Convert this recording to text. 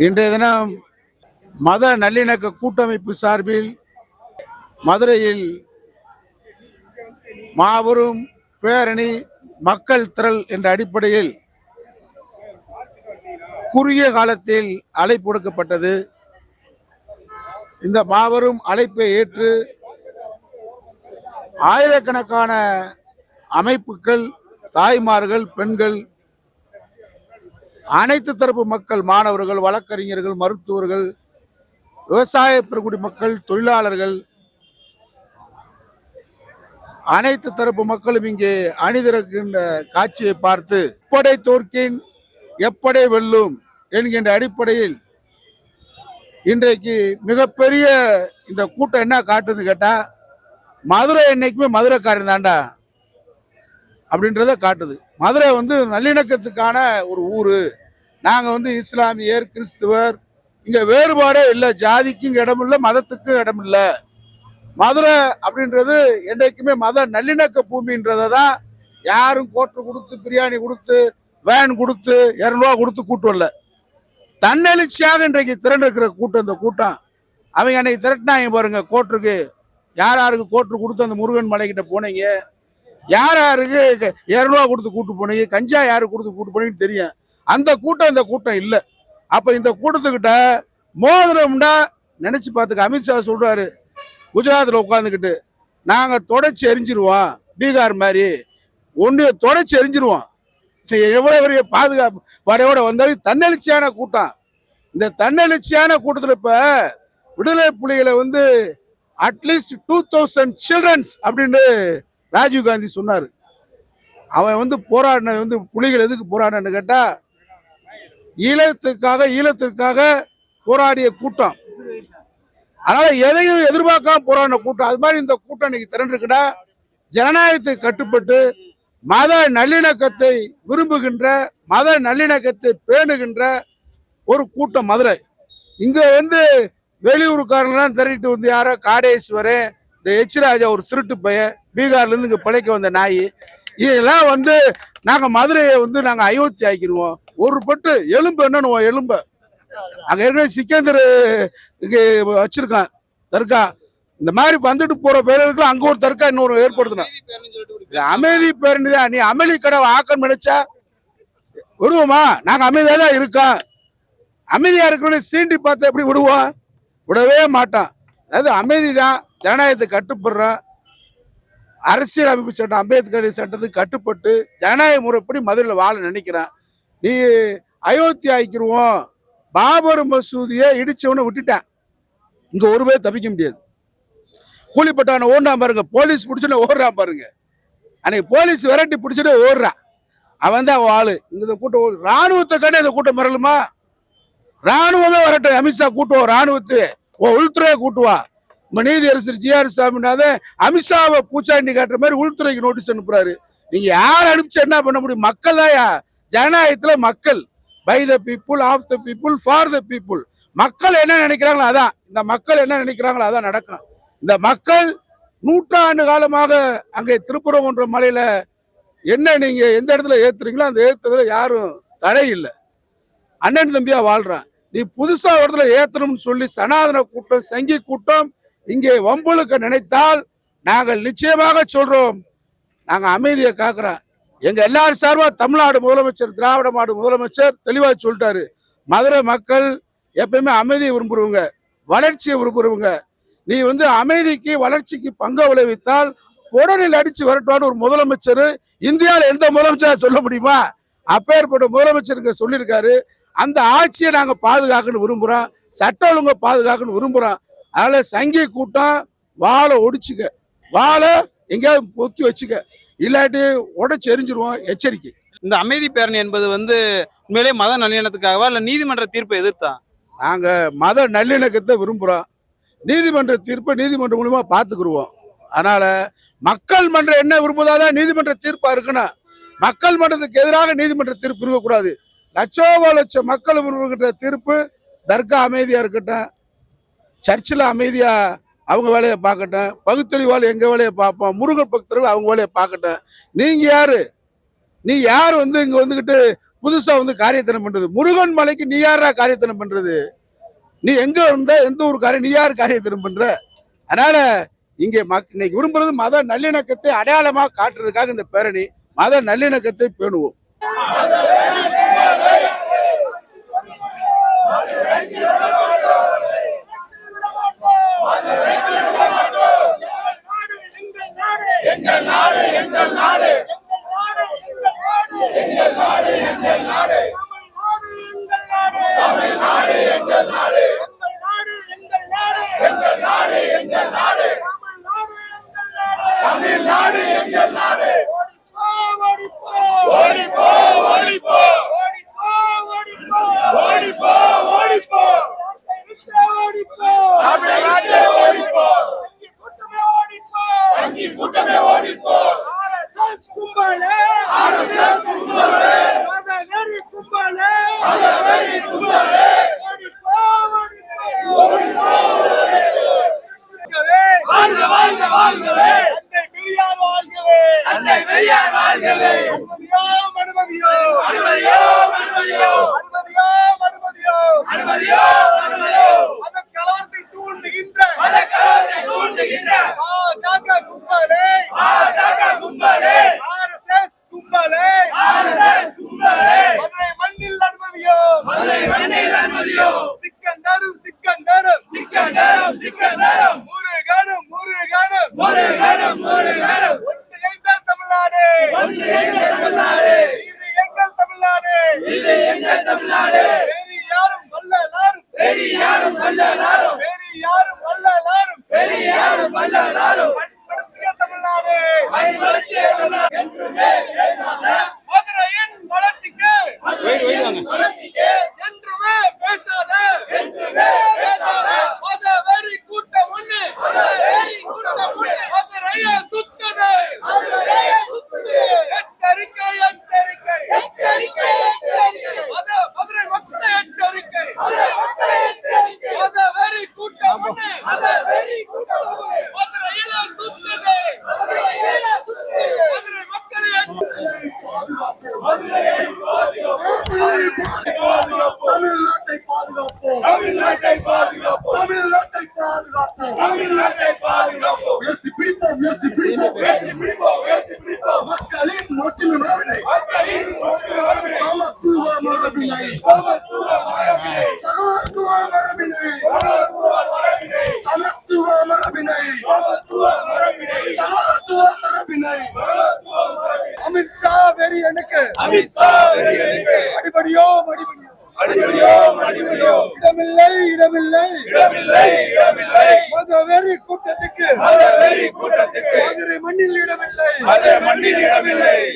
இன்றைய தினம் மத நல்லிணக்க கூட்டமைப்பு சார்பில் மதுரையில் மாபெரும் பேரணி மக்கள் திரள் என்ற அடிப்படையில் குறுகிய காலத்தில் அழைப்பு கொடுக்கப்பட்டது இந்த மாபெரும் அழைப்பை ஏற்று ஆயிரக்கணக்கான அமைப்புகள் தாய்மார்கள் பெண்கள் அனைத்து தரப்பு மக்கள் மாணவர்கள் வழக்கறிஞர்கள் மருத்துவர்கள் விவசாய பெருங்குடி மக்கள் தொழிலாளர்கள் அனைத்து தரப்பு மக்களும் இங்கே அணிதிரக்கின்ற காட்சியை பார்த்து எப்படை தோற்கின் எப்படை வெல்லும் என்கின்ற அடிப்படையில் இன்றைக்கு மிகப்பெரிய இந்த கூட்டம் என்ன காட்டுதுன்னு கேட்டால் மதுரை என்னைக்குமே மதுரைக்காரன் தாண்டா அப்படின்றத காட்டுது. மதுரை வந்து நல்லிணக்கத்துக்கான ஒரு ஊர். நாங்கள் வந்து இஸ்லாமியர் கிறிஸ்துவர் இங்கே வேறுபாடே இல்லை. ஜாதிக்கும் இடமில்லை இடம் இல்லை மதத்துக்கும் இடம் இல்லை. மதுரை அப்படின்றது என்றைக்குமே மத நல்லிணக்க பூமின்றதை தான் யாரும் கோட்டை கொடுத்து பிரியாணி கொடுத்து வேன் கொடுத்து இரநூறுவா கொடுத்து கூட்டம் இல்லை. தன்னெழுச்சியாக இன்றைக்கு திரண்டிருக்கிற கூட்டம் இந்த கூட்டம். அவங்க அன்னைக்கு திரட்டினாங்க பாருங்க கோட்டுக்கு யார் யாருக்கு கோட்டு கொடுத்து அந்த முருகன் மலைக்கிட்ட போனீங்க? யார் யாருக்கு இரநூறுவா கொடுத்து கூட்டு போனீங்க? கஞ்சா யாருக்கு கொடுத்து கூட்டு போனீங்கன்னு தெரியும். அந்த கூட்டம் இந்த கூட்டம் இல்லை. அப்போ இந்த கூட்டத்துக்கிட்ட மோதிரம்னா நினச்சி பார்த்துக்க அமித்ஷா சொல்கிறாரு குஜராத்தில் உட்காந்துக்கிட்டு நாங்கள் தொடச்சி எரிஞ்சிருவோம் பீகார் மாதிரி. ஒன்று தொடச்சி எரிஞ்சிருவோம். எவ்வளோ பெரிய பாதுகாப்பு படையோடு வந்தாலும் தன்னெழுச்சியான கூட்டம். இந்த தன்னெழுச்சியான கூட்டத்தில் இப்போ விடுதலை புலிகளை வந்து அட்லீஸ்ட் டூ தௌசண்ட் சில்ட்ரன்ஸ் அப்படின்னு ராஜீவ் காந்தி சொன்னார். அவன் வந்து போராடின வந்து புலிகள் எதுக்கு போராடினு கேட்டால் ஈழத்துக்காக ஈழத்திற்காக போராடிய கூட்டம். அதனால எதையும் எதிர்பார்க்காம போராடின கூட்டம். அது மாதிரி இந்த கூட்டம் இன்னைக்கு திரண்டிருக்குடா. ஜனநாயகத்தை கட்டுப்பட்டு மத நல்லிணக்கத்தை விரும்புகின்ற மத நல்லிணக்கத்தை பேணுகின்ற ஒரு கூட்டம் மதுரை. இங்க வந்து வெளியூருக்காரங்களாம் திரட்டிட்டு வந்து யாரோ காடேஸ்வரன் இந்த எச் ராஜா ஒரு திருட்டு பையன் பீகார்ல இருந்து இங்க பிழைக்க வந்த நாய். இதெல்லாம் வந்து நாங்க மதுரையை வந்து நாங்க அயோத்தி ஆக்கிடுவோம். ஒரு பட்டு எலும்பு என்னன்னு எலும்பு. அங்க ஏற்கனவே சிக்கேந்தர் வச்சிருக்கான் தர்கா. இந்த மாதிரி வந்துட்டு போற பேர்களுக்கு அங்க ஒரு தர்கா இன்னொரு ஏற்படுத்தின. அமைதி பேரணி தான் நீ அமைதி கடை ஆக்கம் நினைச்சா விடுவோமா? நாங்க அமைதியா தான் இருக்கோம். அமைதியா இருக்கிறவங்க சீண்டி பார்த்து எப்படி விடுவோம் விடவே மாட்டோம் அதாவது அமைதி தான் ஜனநாயகத்தை கட்டுப்படுறோம் அரசியல் அமைப்பு சட்டம் அம்பேத்கர் சட்டத்துக்கு கட்டுப்பட்டு ஜனநாயக முறைப்படி மதுரையில் வாழ நினைக்கிறேன். நீ அயோத்தி ஆக்கிடுவோம் பாபர் மசூதியை இடிச்சவனை விட்டுட்டேன். இங்கே ஒரு பேர் தப்பிக்க முடியாது. கூலிப்பட்டவனை ஓடுறான் பாருங்க. போலீஸ் பிடிச்சுன்னு ஓடுறான் பாருங்க. அன்னைக்கு போலீஸ் விரட்டி பிடிச்சிட்டு ஓடுறான். அவன் தான் ஆளு. இந்த கூட்டம் ஓடு- ராணுவத்தை கண்டு இந்த கூட்டம் மிரளுமா? ராணுவமே வரட்டும். அமித்ஷா கூட்டுவோம் ராணுவத்து ஓ உள்துறையை கூட்டுவா. நம்ம நீதியரசர் ஜி ஆர் சாமிநாத அமித்ஷாவை பூச்சாண்டி காட்டுற மாதிரி உள்துறைக்கு நோட்டீஸ் அனுப்புறாரு. நீங்க யார் அனுப்பிச்சு என்ன பண்ண முடியும்? மக்கள் தான் ஜனநாயகத்துல மக்கள் by the people of the people for the people மக்கள் என்ன நினைக்கிறாங்களோ அதான். இந்த மக்கள் என்ன நினைக்கிறாங்களோ அதான் நடக்கும். இந்த மக்கள் நூற்றாண்டு காலமாக அங்கே திருப்புரங்குன்ற மலையில என்ன நீங்க எந்த இடத்துல ஏத்துறீங்களோ அந்த ஏத்துறதுல யாரும் தடை இல்லை. அண்ணன் தம்பியா வாழ்றான். நீ புதுசா ஒரு இடத்துல ஏத்தணும்னு சொல்லி சனாதன கூட்டம் சங்கி கூட்டம் இங்கே வம்புழுக்க நினைத்தால் நாங்கள் நிச்சயமாக சொல்றோம். நாங்கள் அமைதியை காக்குறோம். எங்க எல்லாரும் சார்பா தமிழ்நாடு முதலமைச்சர் திராவிட மாடு முதலமைச்சர் தெளிவா சொல்லிட்டாரு. மதுரை மக்கள் எப்பயுமே அமைதியை விரும்புறவங்க வளர்ச்சியை விரும்புறவங்க. நீ வந்து அமைதிக்கு வளர்ச்சிக்கு பங்கு விளைவித்தால் உடனில் அடிச்சு வரட்டுவான்னு ஒரு முதலமைச்சர் இந்தியாவில் எந்த முதலமைச்சர் சொல்ல முடியுமா? அப்பேற்பட்ட முதலமைச்சருங்க சொல்லியிருக்காரு. அந்த ஆட்சியை நாங்க பாதுகாக்கணும்னு விரும்புறோம். சட்ட ஒழுங்கை பாதுகாக்கணும்னு விரும்புறோம். அதனால சங்கி கூட்டம் வாழை ஒடிச்சுக்க. வாழை எங்கேயாவது பொத்தி வச்சுக்க. இல்லாட்டி உடச்சு எரிஞ்சிருவோம் எச்சரிக்கை. இந்த அமைதி பேரணி என்பது வந்து உண்மையிலே மத நல்லிணத்துக்காகவா இல்ல நீதிமன்ற தீர்ப்பை எதிர்த்தா? நாங்க மத நல்லிணக்கத்தை விரும்புறோம். நீதிமன்ற தீர்ப்பை நீதிமன்றம் மூலியமா பார்த்துக்குருவோம். அதனால மக்கள் மன்றம் என்ன விரும்புதாதான் நீதிமன்ற தீர்ப்பா இருக்கணும் மக்கள் மன்றத்துக்கு எதிராக நீதிமன்ற தீர்ப்பு இருக்கக்கூடாது. லட்சோப லட்சம் மக்கள் விரும்புகின்ற தீர்ப்பு தர்கா அமைதியா இருக்கட்டும் சர்ச்சில் அமைதியா அவங்க வேலையை பார்க்கட்டும். பகுத்தறிவால் எங்க வேலையை பார்ப்போம். முருகன் பக்தர்கள் அவங்க வேலையை பார்க்கட்டும். நீங்க யாரு? நீ யார் வந்து இங்க வந்துகிட்டு புதுசா வந்து காரியத்தனம் பண்றது? முருகன் மலைக்கு நீ யாரா காரியத்தனம் பண்றது? நீ எங்க இருந்த எந்த ஒரு காரியம் நீ யார் காரியத்தனம் பண்ற? அதனால இங்கே மக் இன்னைக்கு விரும்புறது மத நல்லிணக்கத்தை அடையாளமாக காட்டுறதுக்காக இந்த பேரணி. மத நல்லிணக்கத்தை பேணுவோம் எங்கள் நாடு எங்கள் நாடு எங்கள் நாடு எங்கள் நாடு தமிழ்நாடு எங்கள் நாடு எங்கள் நாடு எங்கள் நாடு தமிழ்நாடு எங்கள் நாடு ஓடிப்போ ஓடிப்போ. ஓடிப்போ ஓடிப்போ. கூட்டமே ஓடிப்போ. ஆர்எஸ்எஸ் கும்பலே. ஆர்எஸ்எஸ் வாழ்கவே தமிழ்நாடு அமித்ஷா வெறி எனக்கு அமித்ஷா வெறியனுக்கு அடிபடியோ அடிபடியோ அடிபடியோ அடிபடியோ இடமில்லை இடமில்லை. இடமில்லை இடமில்லை. மதவெறி கூட்டத்துக்கு. மதவெறி கூட்டத்துக்கு. மதுரை மண்ணில் இடமில்லை. மதுரை மண்ணில் இடமில்லை.